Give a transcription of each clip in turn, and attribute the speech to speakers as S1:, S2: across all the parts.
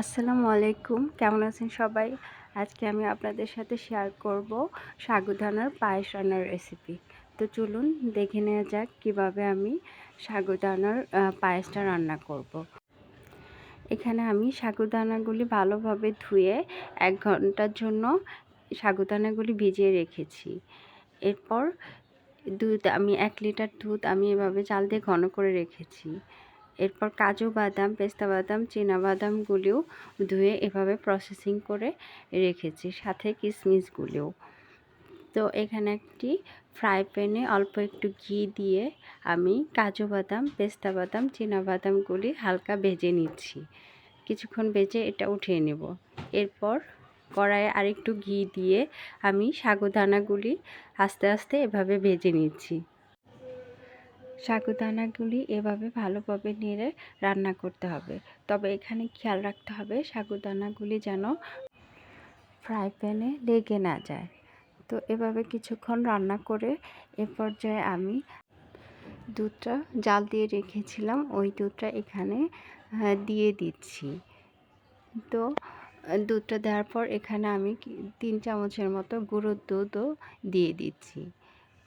S1: আসসালামু আলাইকুম। কেমন আছেন সবাই? আজকে আমি আপনাদের সাথে শেয়ার করব সাগুদানার পায়েস রান্নার রেসিপি তো চলুন দেখে নেওয়া যাক কীভাবে আমি সাগুদানার পায়েসটা রান্না করব। এখানে আমি সাগুদানাগুলি ভালোভাবে ধুয়ে এক ঘণ্টার জন্য সাগুদানাগুলি ভিজিয়ে রেখেছি। এরপর দুধ, আমি এক লিটার দুধ আমি এভাবে চাল দিয়ে ঘন করে রেখেছি। এরপর কাজু বাদাম, পেস্তা বাদাম বাদামগুলিও ধুয়ে এভাবে প্রসেসিং করে রেখেছি, সাথে কিশমিশগুলিও তো এখানে একটি ফ্রাই প্যানে অল্প একটু ঘি দিয়ে আমি কাজু বাদাম, পেস্তা বাদাম বাদামগুলি হালকা ভেজে নিচ্ছি। কিছুক্ষণ ভেজে এটা উঠিয়ে নেব। এরপর কড়াইয়ে আরেকটু ঘি দিয়ে আমি সাগুদানাগুলি আস্তে আস্তে এভাবে ভেজে নিচ্ছি। সাগুদানাগুলি এভাবে ভালোভাবে নেড়ে রান্না করতে হবে। তবে এখানে খেয়াল রাখতে হবে সাগুদানাগুলি যেন ফ্রাই প্যানে লেগে না যায়। তো এভাবে কিছুক্ষণ রান্না করে এ পর্যায়ে আমি দুধটা জাল দিয়ে রেখেছিলাম। ওই দুধটা এখানে দিয়ে দিচ্ছি। তো দুধটা দেওয়ার পর এখানে আমি তিন চামচের মতো গুঁড়োর দুধও দিয়ে দিচ্ছি।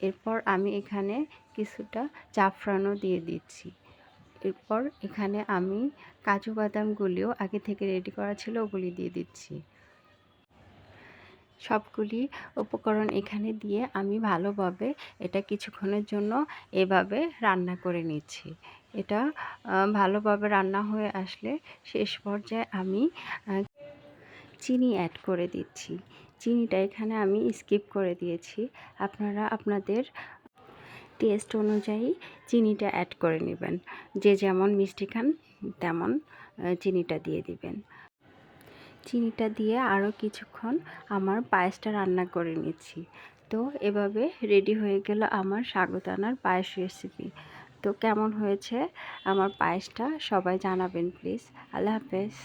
S1: এরপর আমি এখানে কিছুটা জাফরানও দিয়ে দিচ্ছি। এরপর এখানে আমি কাজু বাদামগুলিও আগে থেকে রেডি করা ছিল, ওগুলি দিয়ে দিচ্ছি। সবগুলি উপকরণ এখানে দিয়ে আমি ভালোভাবে এটা কিছুক্ষণের জন্য এভাবে রান্না করে নিচ্ছি। এটা ভালোভাবে রান্না হয়ে আসলে শেষ পর্যায়ে আমি চিনি অ্যাড করে দিচ্ছি। চিনিটা এখানে আমি স্কিপ করে দিয়েছি। আপনারা আপনাদের টেস্ট অনুযায়ী চিনিটা অ্যাড করে নেবেন। যে যেমন মিষ্টি খান, তেমন চিনিটা দিয়ে দিবেন। চিনিটা দিয়ে আরও কিছুক্ষণ আমার পায়েসটা রান্না করে নিচ্ছি। তো এভাবে রেডি হয়ে গেল আমার সাগুদানার পায়েস রেসিপি। তো কেমন হয়েছে? আমার পায়েসটা সবাই জানাবেন প্লিজ। আল্লাহ হাফেজ।